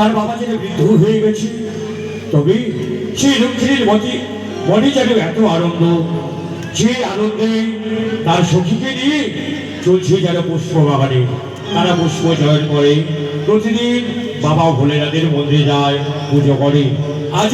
তার বাবা যেন বৃদ্ধ হয়ে গেছে। তবে সেই লক্ষ্মীর মতে, মনে যেন এত আনন্দ, যে আনন্দে তার সখীকে নিয়ে চলছে যেন পুষ্প বাগানে। তারা পুষ্প জয়ন করে। প্রতিদিন বাবা ভোলেনাথের মন্দিরে যায়, পুজো করে। আজ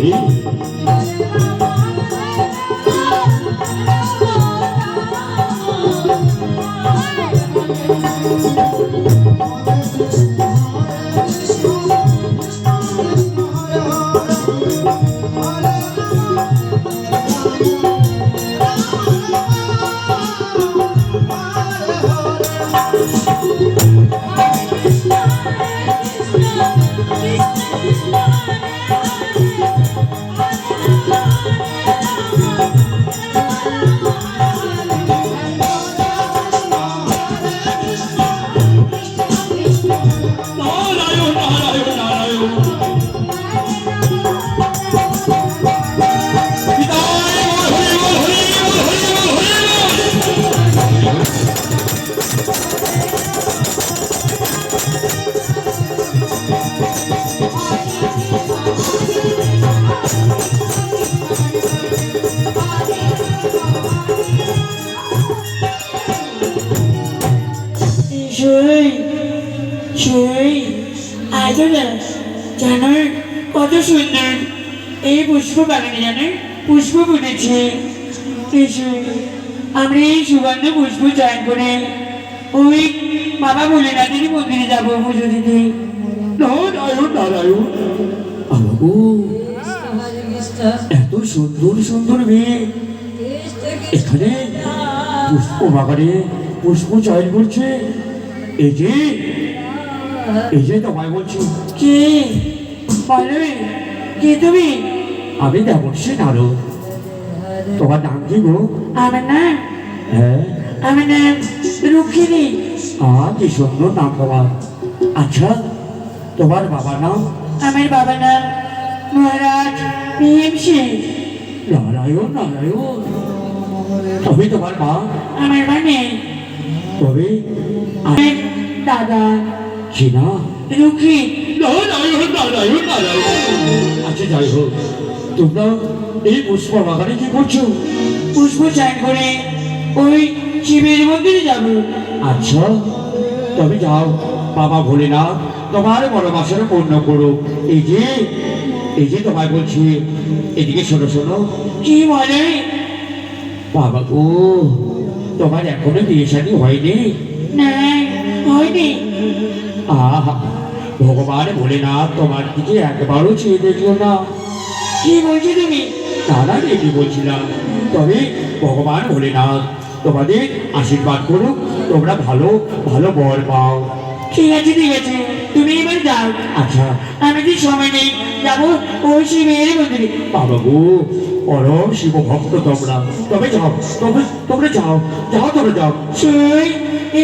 তাই আজ না জানো কত সুন্দর। এই পুষ্প বাগানে জানো পুষ্প ফুটেছে। আমরা এই সুগন্ধ পুষ্প চয়ন করে ওই বাবা বলে রাতের মন্দিরে যাব পুজো দিতে। নারায়ণ নারায়ণ। আমাগো, এত সুন্দর সুন্দর মেয়ে। এখানে পুষ্প বাগানে পুষ্প চয়ন করছে। এই যে এই যে তোমায় বলছি। কে? বলো কে তুমি? আমি দেবর্ষী নারদ। তোমার নাম কি গো? আমার নাম? হ্যাঁ। আমার নাম রুক্মিণী। আ কি সুন্দর নাম তোমার। আচ্ছা তোমার বাবার নাম? আমার বাবা নাম মহারাজ ভীম সিং। নারায়ণ নারায়ণ। তবে তোমার মা? আমার মানে? তবে দাদা। নারায়ণ নারায়ণ আচ্ছা যাই হোক তোমরা এই পুষ্প বাগানে কি করছ পুষ্প চান করে ওই শিবের মন্দিরে যাব আচ্ছা তবে যাও বাবা ভোলেনাথ তোমার মনোবাসনা পূর্ণ করো এই যে এই যে তোমায় বলছি এদিকে শোনো শোনো কি বলে বাবা গো তোমার এখনও বিয়ে শাদী হয়নি না হয়নি আহা ভগবান ভোলেনাথ তোমার দিকে একবারও চেয়ে দেখল না। কি বলছো তুমি? তারা রেডি বলছিলাম তবে ভগবান ভোলেনাথ তোমাদের আশীর্বাদ করুক তোমরা ভালো ভালো বর পাও। ঠিক আছে ঠিক আছে তুমি এবার যাও। আচ্ছা আমি কি সময় নেই যাব ওই শিবের মন্দিরে। বাবা গো পরম শিব ভক্ত তোমরা। তবে যাও তবে তোমরা যাও যাও তোমরা যাও। সই এ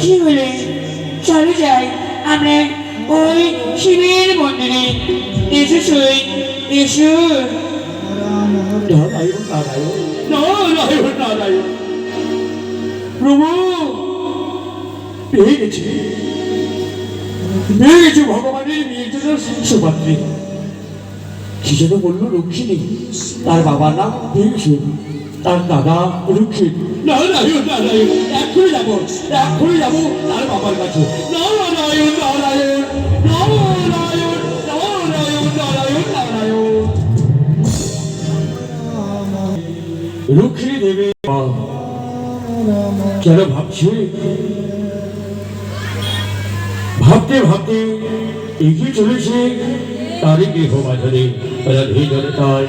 কি হলে চলো যাই আমরা ওই শিবের মন্দিরে এসো সই এসো প্রভু পেয়ে গেছি পেয়ে গেছি ভগবানের জন্য সুপাত্রী কি যেন বলল রক্ষিণী তার বাবার নাম ভীমসেন তার দাদা রক্ষিণ নারায়ণ নারায়ণ এক্ষুনি যাব এক্ষুনি যাব তার বাবার কাছে। নারায়ণ নারায়ণ নারায়ণ নারায়ণ দেবী, কেন ভাবছে? ভাবতে ভাবতে এগিয়ে চলেছে তারই গৃহ বাজারে রাধে জনতায়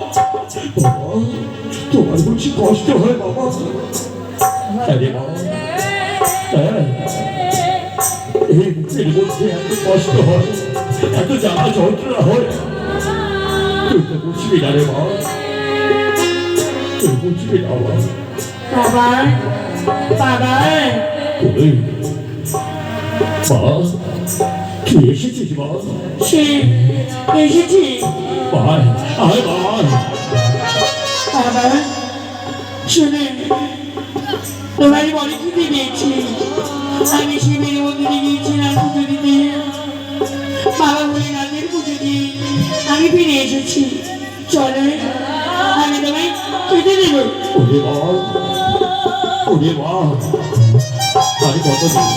বাবা তোমার বুঝি কষ্ট হয় বাবা। আরে বাবা হ্যাঁ। বুকের মধ্যে এত কষ্ট হয় এত জ্বালা যন্ত্রণা হয়। তুই তো বুঝবি না রে বাবা তুই বুঝবি না বাবা বাবা বাবা কি এসেছিস মা? সে এসেছি। আয় আয় আয় বাবা শুনে তোমার বলে খেতে দিয়েছি আমি শিবের মন্দিরে গিয়েছিলাম পুজো দিতে বাবা বলে রাতের পুজো দিয়ে আমি ফিরে এসেছি। চলো। আমি তোমায় খেতে দেবো ওরে মা ওরে মা আরে কতদিন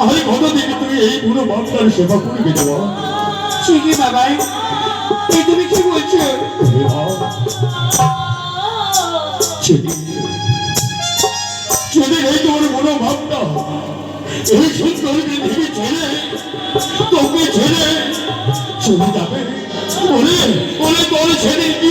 আরে কতদিন তুই এই বুড়ো বাপটার সেবা করবি মা সে বাবা তুমি এই সুন্দর পৃথিবী ছেড়ে তোকে ছেড়ে চলে যাবে। ওরে ওরে তোর ছেড়ে কি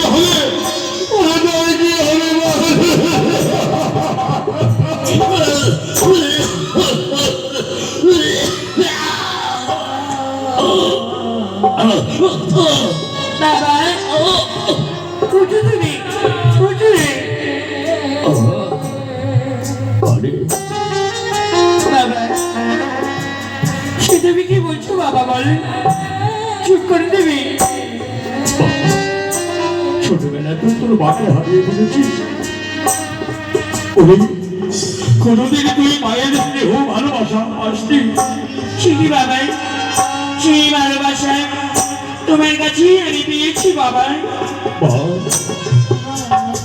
তুমি কি বলছো বাবা বল? চুপ করে দেবে? ছোটবেলা তুই তোর বাপে হারিয়ে ফেলেছিস কোনোদিন তুই মায়ের স্নেহ ভালোবাসা আসতি। সে কি বাবা? সেই ভালোবাসা তোমার কাছেই আমি পেয়েছি বাবা।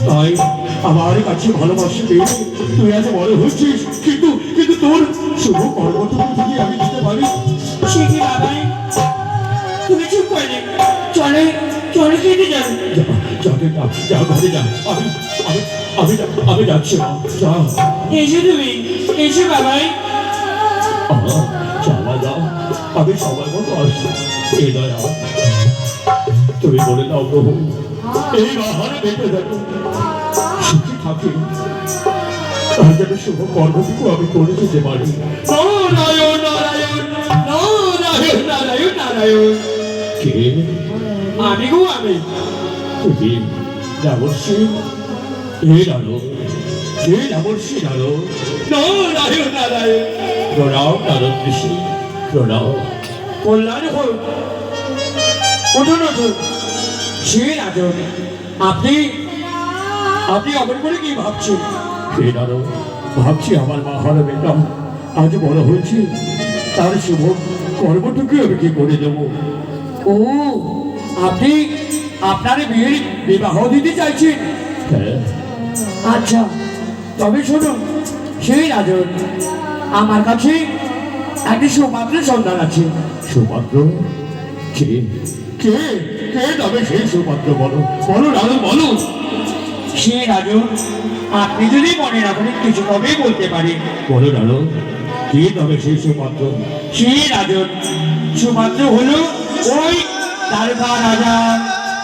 তাই আমার কাছে ভালোবাসা পেয়ে তুই এত বড় হচ্ছিস কিন্তু কিন্তু তোর শুভ কর্মটুকু আমি দিতে পারি চলে ঘরে আমি আমি আমি আমি যাচ্ছি এসো তুমি এসো বাবাই। চালা যা আমি সময় মতো আসছি। দয়া। তুমি বলে দাও প্রভু এই বাহারে বেঁচে যাবে সুখী থাকি। যেন শুভ কর্মটুকু আমি করে দিতে পারি। নারায়ণ নারায়ণ নারায়ণ নারায়ণ নারায়ণ। কে আমি গো আমি। তুমি রাবর্ষি হে রানো হে রাবর্ষি রানো নারায়ণ নারায়ণ। প্রণাম নারদ ঋষি প্রণাম। কল্যাণ হোক উঠুন উঠুন। সে রাজন আপনি আপনি আমার করে কি ভাবছেন? হে নারদ ভাবছি আমার মা হারা বেটা আজ বড় হয়েছে তার শুভ কর্মটুকু আমি কি করে দেবো? ও আপনি আপনার বিয়ের বিবাহ দিতে চাইছেন। হ্যাঁ। আচ্ছা তবে শুনুন সেই রাজন আমার কাছে একটি সুপাত্র সন্ধান আছে। সুপাত্র কে? কে? কে তবে সেই সুপাত্র বলো বলো রাজন বলো সে রাজন আপনি যদি মনে রাখেন কিছু তবেই বলতে পারি। বলো রাজন কে তবে সেই সুপাত্র সে রাজন সুপাত্র হলো ওই দ্বারকা রাজা,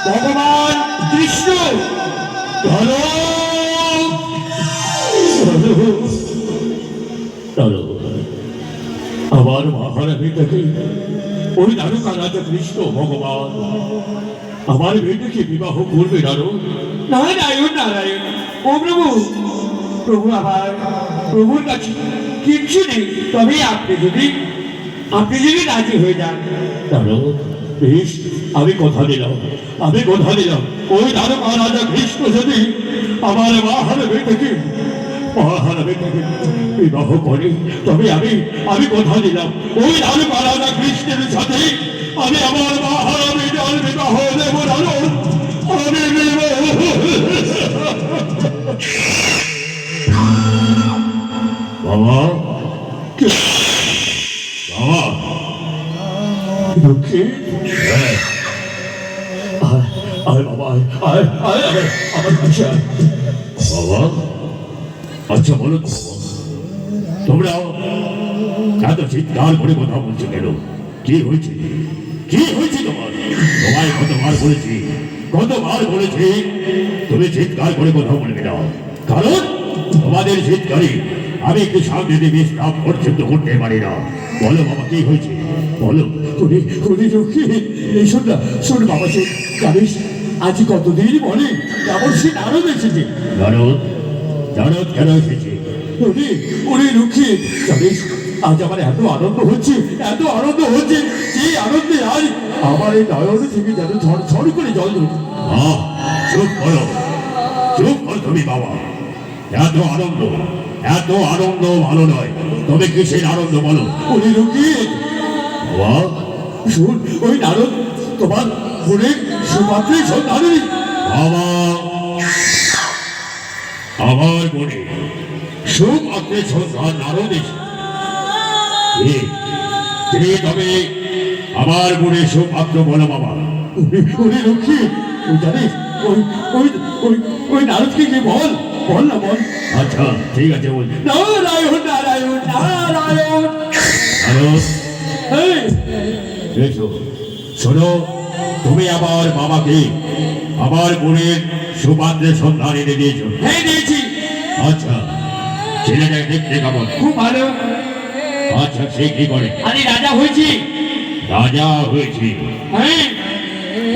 ভগবান কৃষ্ণ চলো চলো আমার মহারানী থেকে ওই দ্বারকা রাজা কৃষ্ণ, ভগবান। আমার মেয়েটাকে বিবাহ করবে নারো নারায়ণ নারায়ণ। ও প্রভু প্রভু আবার প্রভুর কাছে কিচ্ছু নেই তবে আপনি যদি আপনি যদি রাজি হয়ে যান। নারো বেশ আমি কথা দিলাম, আমি কথা দিলাম। ওই দ্বারকা রাজা কৃষ্ণ যদি আমার মেয়েটাকে মহারানী মেয়েটাকে বিবাহ করে, তবে আমি আমি কথা দিলাম। ওই দ্বারকা রাজা কৃষ্ণের সাথে আমি আমার মহারানী জল বিবাহ দেব আমি বাবা বাবা দুঃখী আয় বাবা আচ্ছা বলো তোমরা এত চিৎকার করে কথা বলছো কেন? কি হয়েছে? কি হয়েছে তোমার? তোমায় কতবার বলেছি কতবার বলেছি, তুমি চিৎকার করে কথা বলবে না? কারণ তোমাদের চিৎকারে আমি একটু সামনে দিয়ে বিশ্রাম পর্যন্ত করতে পারি না। বলো বাবা, কি হয়েছে? বলো। উনি রক্ষী। এই শোন না, শোন বাবা, শোন। জানিস আজ কতদিন বলে? কেমন সে নারদ এসেছে। নারদ? নারদ কেন এসেছে? উনি উনি রক্ষী জানিস আজ আমার এত আনন্দ হচ্ছে এত আনন্দ হচ্ছে সেই আনন্দে আজ আমার এই নয়ন থেকে যেন ঝড় ঝড় করে জল ধরছে। চুপ করো। চুপ কর তুমি বাবা। এত আনন্দ এত আনন্দ ভালো নয়। তবে কিসের আনন্দ বলো? উনি রুকি বাবা? শুন ওই নারদ তোমার বোনের সুপাত্রে সন্ধানী বাবা আমার বোনে সুপাত্রে সন্ধান এসে এ, কে তবে আমার বোনে সুপাত্র বলো বাবা উনি রক্ষী ওই জানিস ওই ওই ওই ওই নারদকে কি বল বল না বল আচ্ছা ঠিক আছে বল নারায়ণ নারায়ণ নারায়ণ নারদ এই, শোনো তুমি আমার বাবাকে আমার বোনের সুপাত্রের সন্ধান এনে দিয়েছ। হ্যাঁ দিয়েছি। আচ্ছা ছেলেটা দেখতে কেমন? খুব ভালো। আচ্ছা সে কি করে? আমি রাজা হয়েছি। রাজা হয়েছে। হ্যাঁ।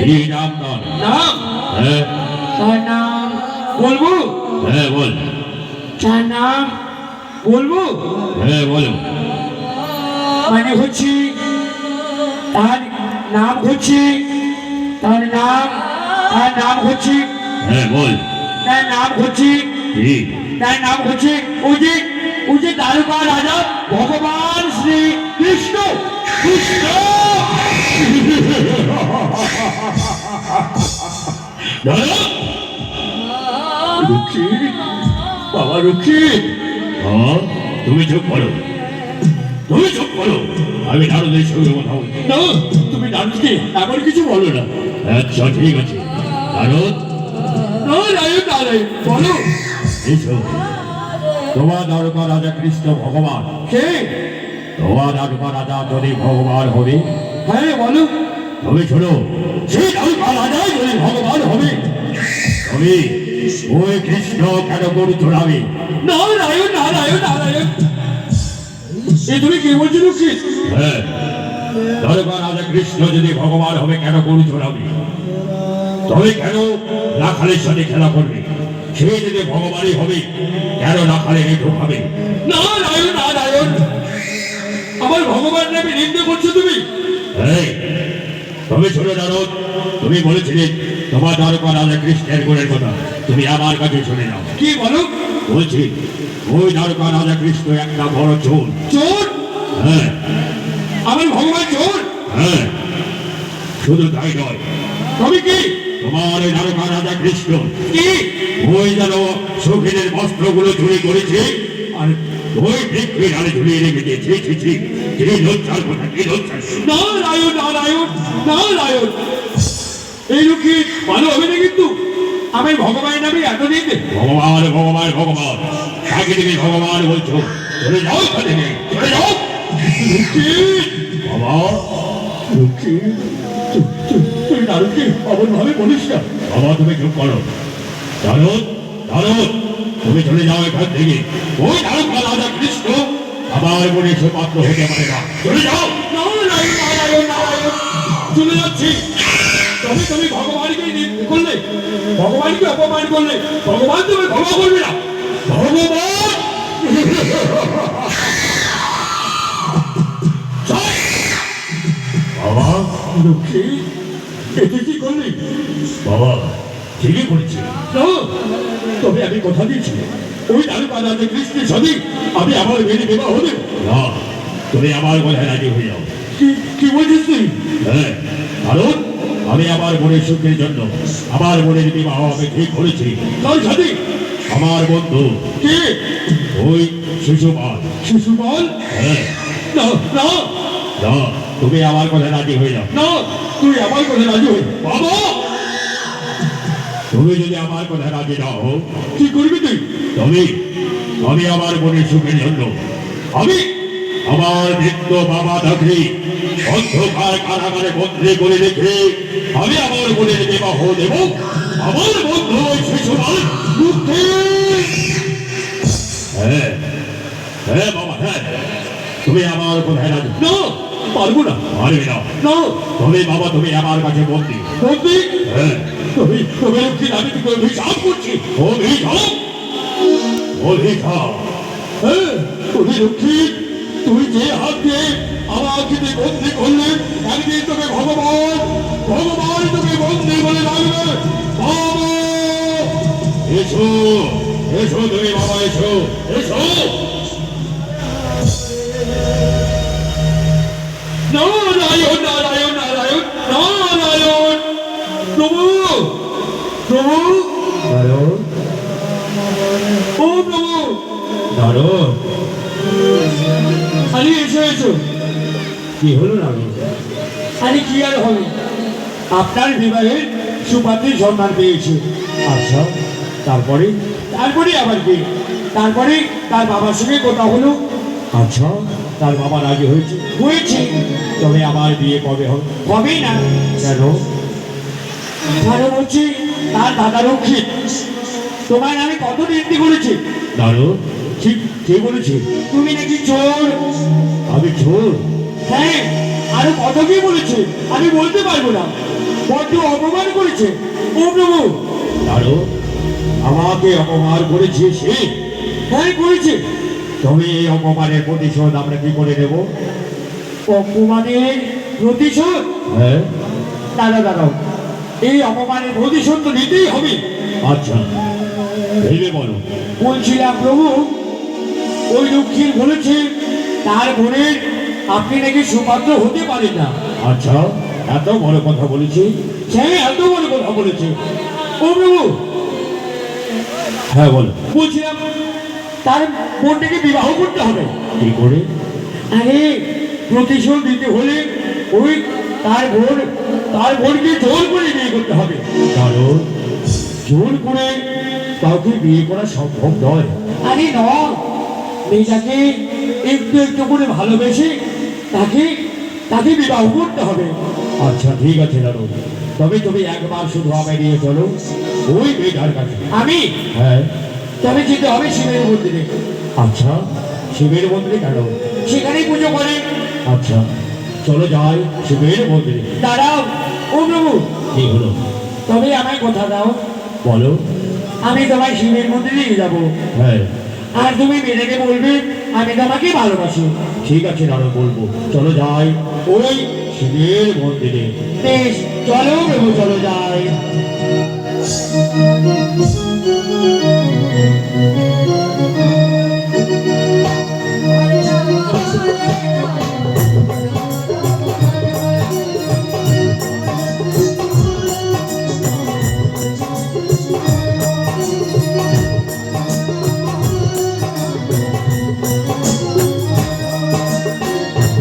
কি নাম তার? নাম? হ্যাঁ। তার নাম বলব? হ্যাঁ বল। তার নাম বলব? হ্যাঁ বলো। মানে হচ্ছে তার নাম হচ্ছে তার নাম তার নাম হচ্ছে হ্যাঁ বল। তার নাম হচ্ছে তার নাম হচ্ছে ওই যে দ্বারকা রাজা ভগবান শ্রী কৃষ্ণ। কৃষ্ণ! বাবা রুখি হ্যাঁ তুমি চুপ করো। তুমি চুপ করো। আমি নারদের সঙ্গে কথা বলি না তুমি নারদকে এমন কিছু বলো না। আচ্ছা ঠিক আছে। নারদ? বলো। এসো। তোমার দ্বারকা রাজা কৃষ্ণ ভগবান। কে? তোমার দ্বারকা রাজা যদি ভগবান হবে হ্যাঁ বলো। শোনো দ্বারকা যদি ভগবান হবে ওই কৃষ্ণ কেন গরু চড়াবে নারায়ণ নারায়ণ নারায়ণ এ তুমি কে বলছো লক্ষ্মী হ্যাঁ। দ্বারকা রাজা কৃষ্ণ যদি ভগবান হবে কেন গরু চড়াবে তবে কেন রাখালের সাথে খেলা করবে? সে যদি ভগবানই হবে কেন রাখালে হেঁটো হবে? নারায়ণ নারায়ণ। আমার ভগবান নামে নিন্দে করছ তুমি? এই, তবে ছোট নারদ তুমি বলেছিলে তোমার দ্বারকা রাজা কৃষ্ণের গুণের কথা। তুমি আমার কাছে শুনে নাও। কি বলো? বলছি ওই দ্বারকা রাজা কৃষ্ণ একটা বড় চোর। চোর? হ্যাঁ। আমার ভগবান চোর হ্যাঁ। শুধু তাই নয় তবে কি? তোমার দ্বারকা রাজা কৃষ্ণ কি? ওই যেন সখীদের বস্ত্রগুলো চুরি করেছে আর ওই বৃক্ষে ডালে ঝুলিয়ে রেখে দিয়েছে ছি ছি কি লজ্জার কথা কি লজ্জার নারায়ণ নারায়ণ নারায়ণ। এই লোকে ভালো হবে না কিন্তু? আমি ভগবান নামে এতদিন ভগবান ভগবান ভগবান। কাকে তুমি ভগবান বলছো। চলে যাও চলে যাও। বাবা লক্ষ্মী তুই নারদকে অমন ভাবে বলিস না। বাবা তুমি চুপ করো। নারদ নারদ তুমি চলে যাও এখান থেকে। ওই নারদ রাজা কৃষ্ণ আমার মনে সে পাত্র হতে পারে না। চলে যাও। নারায়ণ নারায়ণ নারায়ণ চলে যাচ্ছি। তবে তুমি ভগবানকে করলে। ভগবানকে অপমান করলে। ভগবান তুমি ক্ষমা করবে না। ঠিকই করেছি তবে আমি কথা দিচ্ছি ওই তালুকা রাজা কৃষ্ণের সাথে আমি আমার মেয়ে বিবাহ দেব। না তুমি আমার কথায় রাজি হয়ে যাও। কি বলছিস তুই? হ্যাঁ কারণ আমি আমার বোনের সুখের জন্য আমার বোনের বিবাহ আমি ঠিক করেছি। কার সাথে আমার বন্ধু। কে? ওই শিশুপাল শিশুপাল হ্যাঁ। না না। না তুমি আমার কথা রাজি হয়ে যাও। না তুই আমার কথা রাজি হয়ে বাবা! তুমি যদি আমার কথা রাজি না হও কি করবি তুই? তবে আমি আমার বোনের সুখের জন্য। আমি আমার মৃত্যু বাবা দাখি অন্ধকার কারাগারে বন্দি করে রেখে আমি আমার বোনের বিবাহ দেব। আমার বন্ধু ওই শিশুরাল মুক্তি। হ্যাঁ হ্যাঁ বাবা হ্যাঁ। তুমি আমার কোথায় রাজি। না পারব না। পারবে না। না। তবে বাবা তুমি আমার কাছে বন্দি। বন্দি? হ্যাঁ। হ্যাঁ? তুই যে হাত দিয়ে আমাকে বন্দি করলে, একদিন তোকে ভগবান ভগবান তোকে বন্দি বলে বাবা! এসো এসো তুমি, বাবা, এসো এসো। নারায়ণ নারায়ণ প্রভু নারায়ণ ও প্রভু নারায়ণ আরে এসো এসো কি হলো না আরে কি আর হবে? আপনার বিবাহের সুপাত্রী সন্ধান পেয়েছে। আচ্ছা তারপরে? তারপরে আবার কি? তারপরে তার বাবার সঙ্গে কথা হলো। আচ্ছা তার বাবা রাজি হয়েছে? হয়েছে। তবে আমার বিয়ে কবে হবে? হবে না। কেন? কারণ হচ্ছে তার দাদা রক্ষিত তোমার আমি কত নিন্দি করেছি? দাঁড়ো ঠিক কে বলেছি? তুমি নাকি চোর? আমি চোর। হ্যাঁ আরও কত কি বলেছে? আমি বলতে পারব না। বড্ড অপমান করেছে। ও প্রভু। দাদু আমাকে অপমান করেছে সে। হ্যাঁ করেছে। তবে এই অপমানের প্রতিশোধ আমরা কি করে নেব? অপমানের প্রতিশোধ? হ্যাঁ। দাদা দাঁড়াও এই অপমানের প্রতিশোধ তো নিতেই হবে। আচ্ছা ভেবে বলো। বলছিলাম প্রভু ওই লক্ষ্মীর বলেছে তার বোনের আপনি নাকি সুপাত্র হতে পারেন না। আচ্ছা এত বড় কথা বলেছি? হ্যাঁ এত বড় কথা বলেছে। ও প্রভু! হ্যাঁ বলো। বলছিলাম তার বোনটাকে বিবাহ করতে হবে। কি করে? আরে প্রতিশোধ দিতে হলে ওই তার বোন তার বোনকে জোর করে বিয়ে করতে হবে। কারণ জোর করে কাউকে বিয়ে করা সম্ভব নয়। আরে নয় মেয়েটাকে একটু একটু করে ভালোবেসে তাকে তাকে বিবাহ করতে হবে। আচ্ছা ঠিক আছে দাদু তবে তুমি একবার শুধু আমায় নিয়ে চলো ওই মেয়েটার কাছে। আমি? হ্যাঁ। তবে যেতে হবে শিবের মন্দিরে। আচ্ছা শিবের মন্দিরে কেন? সেখানেই পুজো করে। আচ্ছা। চলো যাই শিবের মন্দিরে দাঁড়াও ও প্রভু। কি হলো? তবে আমায় কথা দাও। বলো। আমি তোমায় শিবের মন্দিরে নিয়ে যাব। হ্যাঁ। আর তুমি মেয়েকে বলবে আমি তোমাকে ভালোবাসি। ঠিক আছে দাঁড়ো বলব। চলো যাই। ওই শিবের মন্দিরে। বেশ চলো প্রভু চলো যাই।